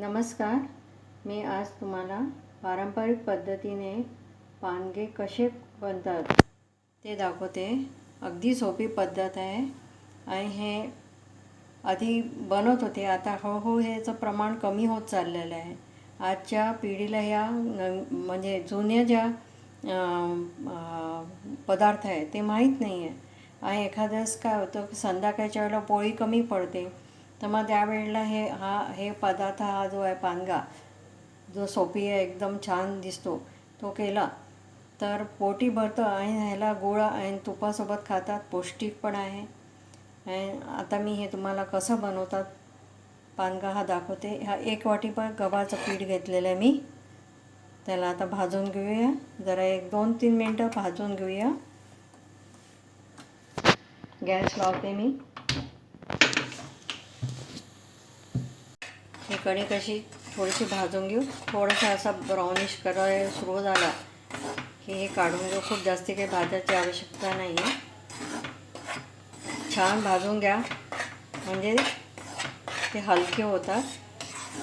नमस्कार. मी आज तुम्हाला पारंपरिक पद्धतीने पानगे कसे बनतात ते दाखवते. अगदी सोपी पद्धत आहे आणि हे आधी बनवत होते. आता हळूहळू ह्याचं प्रमाण कमी होत चाललेलं आहे. आजच्या पिढीला ह्या न- म्हणजे जुन्या ज्या पदार्थ आहे ते माहीत नाही आहे आणि एखाद्यास काय होतं संध्याकाळच्या वेळेला पोळी कमी पडते. तर मग त्यावेळेला हे हा हे पदार्थ हा जो आहे पानगा जो सोपी आहे एकदम छान दिसतो तो केला. तर पोटी भरतं आणि ह्याला गोळा आणि तुपासोबत खातात पौष्टिक पण आहे. आणि आता मी हे तुम्हाला कसं बनवतात पानगा हा दाखवते. हा एक वाटी पण गव्हाचं पीठ घेतलेलं आहे मी. त्याला आता भाजून घेऊया. जरा एक दोन तीन मिनटं भाजून घेऊया. गॅस लावते मी. ही कणिक अशी थोडीशी भाजून घेऊ. थोडासा असा ब्राउनिश करायला सुरू झाला की हे काढून घेऊ. खूप जास्ती काही भाजायची आवश्यकता नाही आहे छान भाजून घ्या. म्हणजे ते हलके होतात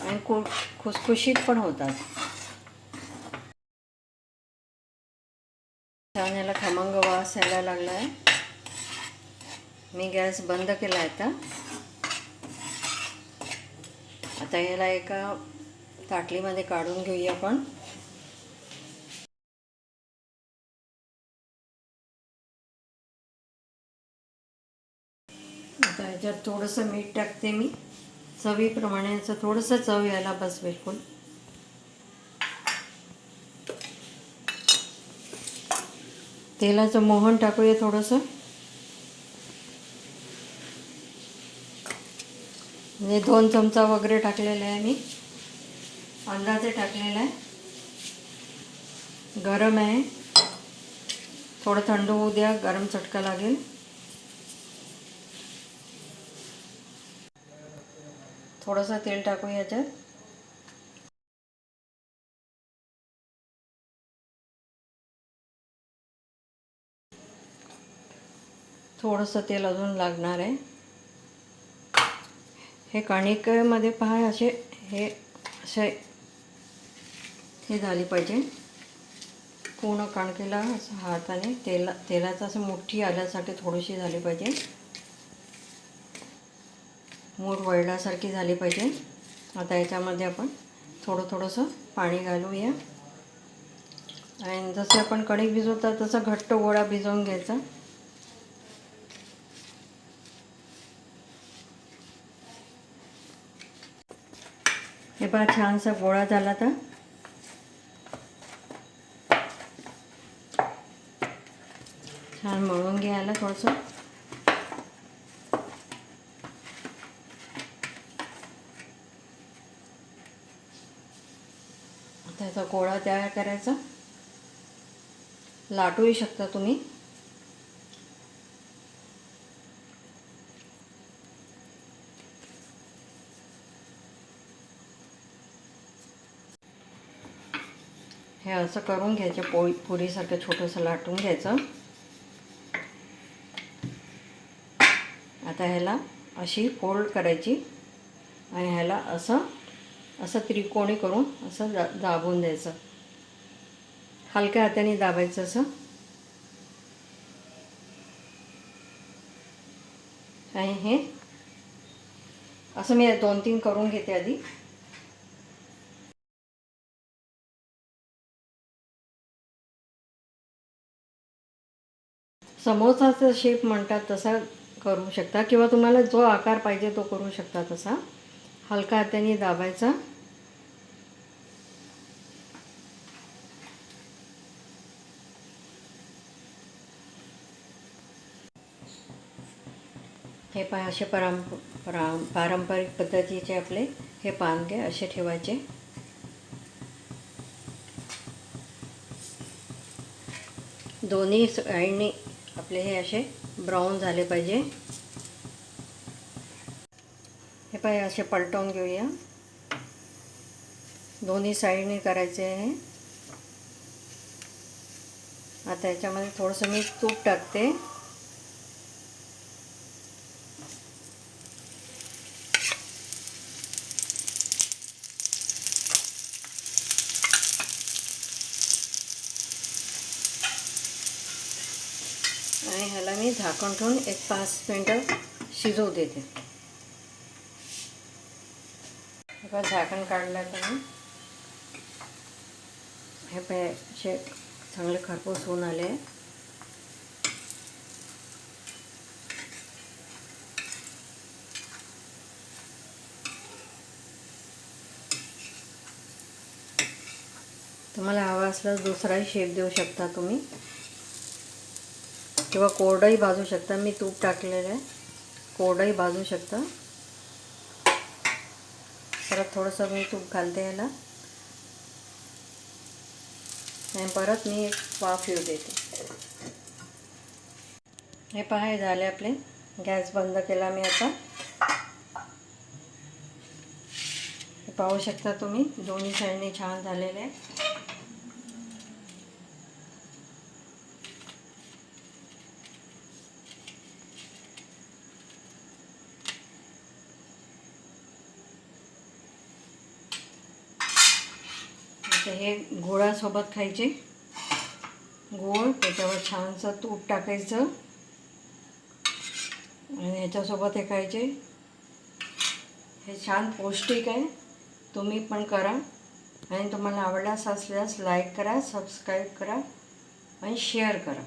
आणि कु खुसखुशीत पण होतात. छान याला खमंग वास यायला लागला आहे मी गॅस बंद केला आहे आता. आता याला एका ताटलीमध्ये काढून घेऊया आपण. आता याच्यात थोडंसं मीठ टाकते मी. चवीप्रमाणे याचं थोडंसं चव यायला बस बिलकुल. तेलाचं मोहन टाकूया थोडंसं. म्हणजे दोन चमचा वगैरे टाकलेला आहे मी. अंदाजे टाकलेला आहे. गरम आहे. थोडं थंड होऊ द्या गरम चटका लागेल. थोडंसं तेल टाकू याच्यात. थोडंसं तेल अजून लागणार आहे. हे कणिकेमध्ये पहा असे हे असे हे झाली पाहिजे. पूर्ण कणकेला असं हाताने तेला तेलाचं असं मोठी आल्यासाठी थोडीशी झाली पाहिजे. मूठ वळल्यासारखी झाली पाहिजे. आता याच्यामध्ये आपण थोडं थोडंसं पाणी घालूया. आणि जसे आपण कणिक भिजवतात तसं घट्ट गोळा भिजवून घ्यायचा. हे पहा छानसा गोळा झाला तर. छान मळून घ्यायला थोडंसं. त्याचा गोळा तयार करायचा. लाटूही शकता तुम्ही. हे असं करून घ्यायचं पोळी पुरीसारखं छोटंसं लाटून घ्यायचं. आता ह्याला अशी फोल्ड करायची आणि ह्याला असं असं त्रिकोणी करून असं दा दाबून द्यायचं. हलक्या हाताने दाबायचं असं. आणि हे असं मी दोन तीन करून घेते आधी. समोसाचा शेप म्हणतात तसा करू शकता. किंवा तुम्हाला जो आकार पाहिजे तो करू शकता तसा. हलका हाताने दाबायचा. हे पा असे परं परा- पारंपरिक पद्धतीचे आपले हे पानगे असे ठेवायचे. दोन्ही साईडने आपले हे असे ब्राऊन झाले पाहिजे. हे पाहिजे असे पलटवून घेऊया. दोन्ही साईडने करायचे आहे. आता याच्यामध्ये थोडंसं मी तूप टाकते. झाकण ठेवून एक पाच मिनटं शिजवू देते. आता झाकण काढलं तर हे पैसे चांगले खरपूस होऊन आले. तुम्हाला हवा असल्यास दुसराही शेप देऊ शकता तुम्ही. किंवा कोरडंही भाजू शकता. मी तूप टाकलेलं आहे. कोरडंही भाजू शकता. परत थोडंसं मी तूप घालते याला. आणि परत मी एक वाफ येऊ देते. हे पहा हे झाले आपले. गॅस बंद केला मी आता. पाहू शकता तुम्ही दोन्ही साईडने छान झालेले आहे. तर हे गुळासोबत खायचे. गोळ त्याच्यावर छानसं तूप टाकायचं. आणि ह्याच्यासोबत हे खायचे. हे छान पौष्टिक आहे. तुम्ही पण करा. आणि तुम्हाला आवडलास असल्यास लाईक करा सबस्क्राईब करा आणि शेअर करा.